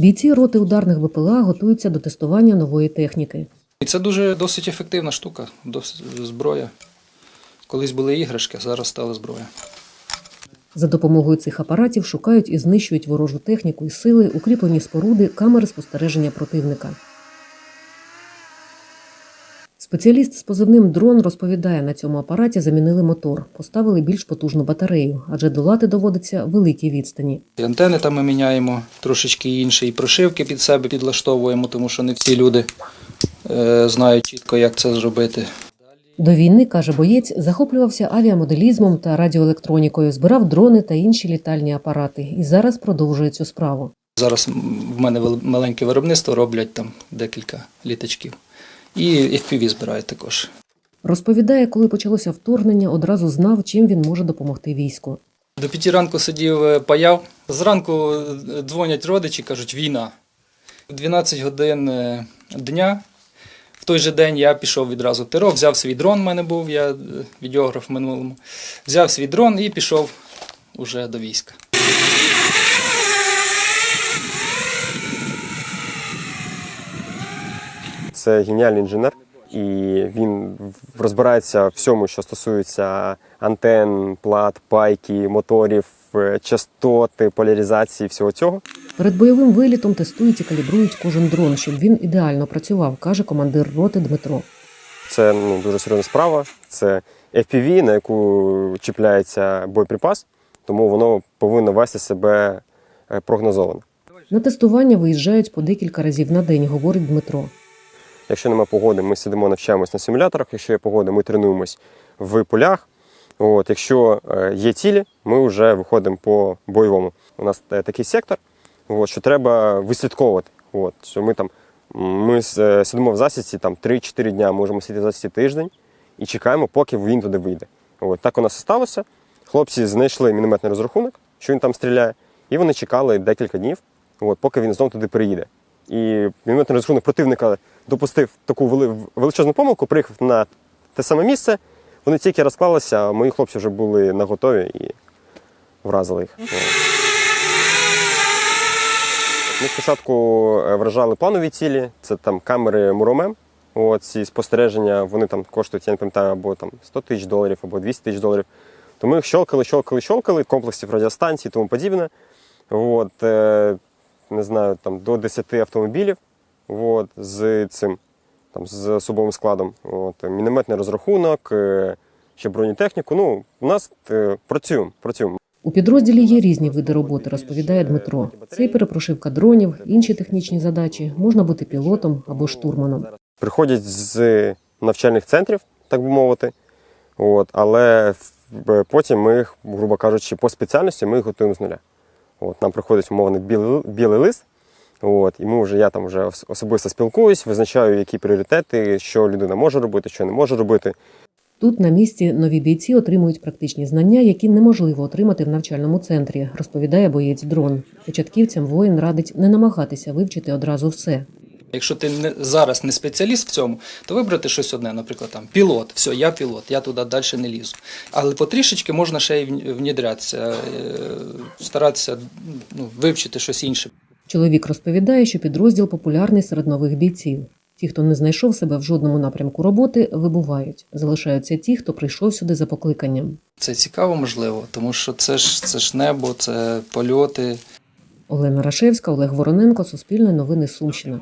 Бійці роти ударних БПЛА готуються до тестування нової техніки. І це дуже досить ефективна штука, досить зброя. Колись були іграшки, а зараз стала зброя. За допомогою цих апаратів шукають і знищують ворожу техніку і сили, укріплені споруди, камери спостереження противника. Спеціаліст з позивним дрон розповідає, на цьому апараті замінили мотор, поставили більш потужну батарею, адже долати доводиться великі відстані. Антени там ми міняємо трошечки інше, і прошивки під себе підлаштовуємо, тому що не всі люди е, знають чітко, як це зробити. До війни, каже боєць, захоплювався авіамоделізмом та радіоелектронікою, збирав дрони та інші літальні апарати і зараз продовжує цю справу. Зараз в мене маленьке виробництво роблять там декілька літачків. І FPV збирають також. Розповідає, коли почалося вторгнення, одразу знав, чим він може допомогти війську. До п'яті ранку сидів, е, паяв. Зранку е, дзвонять родичі, кажуть, війна. В 12 годин е, дня. В той же день я пішов відразу в ТРО, взяв свій дрон, в мене був, я відеограф в минулому. Взяв свій дрон і пішов уже до війська. Це геніальний інженер, і він розбирається в всьому, що стосується антен, плат, пайки, моторів, е, частоти, поляризації, всього цього. Перед бойовим вилітом тестують і калібрують кожен дрон, щоб він ідеально працював, каже командир роти Дмитро. Це ну, дуже серйозна справа. Це FPV, на яку чіпляється боєприпас, тому воно повинно вести себе е, прогнозовано. На тестування виїжджають по декілька разів на день, говорить Дмитро. Якщо немає погоди, ми сидимо, навчаємось на симуляторах. Якщо є погода, ми тренуємось в полях. От, якщо е, є цілі, ми вже виходимо по бойовому. У нас е, такий сектор, от, що треба вислідковувати. От, що ми там ми е, сидимо в засідці там 3-4 дня, можемо сидіти в засідці тиждень і чекаємо, поки він туди вийде. От, так у нас і сталося. Хлопці знайшли мінометний розрахунок, що він там стріляє, і вони чекали декілька днів, от, поки він знову туди приїде. І мінометний розрахунок противника допустив таку величезну помилку, приїхав на те саме місце. Вони тільки розклалися, а мої хлопці вже були наготові і вразили їх. Ми спочатку е, вражали планові цілі, це там камери Муромем. Ці спостереження, вони там коштують, я не пам'ятаю, або там 100 тисяч доларів, або 200 тисяч доларів. То ми їх щелкали, щелкали, щелкали, комплексів радіостанцій і тому подібне. От, е, не знаю, там до 10 автомобілів от, з цим, там, з особовим складом. От, мінометний розрахунок, е, ще бронетехніку. Ну, у нас е, працюємо, працюємо. У підрозділі є різні види роботи, розповідає Дмитро. Це і перепрошивка дронів, інші технічні задачі. Можна бути пілотом або штурманом. Приходять з навчальних центрів, так би мовити. От, але потім ми їх, грубо кажучи, по спеціальності ми їх готуємо з нуля. От, нам приходить умовний білий, білий лист. От, і ми вже я там вже особисто спілкуюсь, визначаю, які пріоритети, що людина може робити, що не може робити. Тут на місці нові бійці отримують практичні знання, які неможливо отримати в навчальному центрі, розповідає боєць дрон. Початківцям воїн радить не намагатися вивчити одразу все. Якщо ти не, зараз не спеціаліст в цьому, то вибрати щось одне, наприклад, там пілот. Все, я пілот, я туди далі не лізу. Але потрішечки можна ще й внідрятися, е, старатися ну, вивчити щось інше. Чоловік розповідає, що підрозділ популярний серед нових бійців. Ті, хто не знайшов себе в жодному напрямку роботи, вибувають. Залишаються ті, хто прийшов сюди за покликанням. Це цікаво, можливо, тому що це ж це ж небо, це польоти. Олена Рашевська, Олег Вороненко, Суспільне новини Сумщина.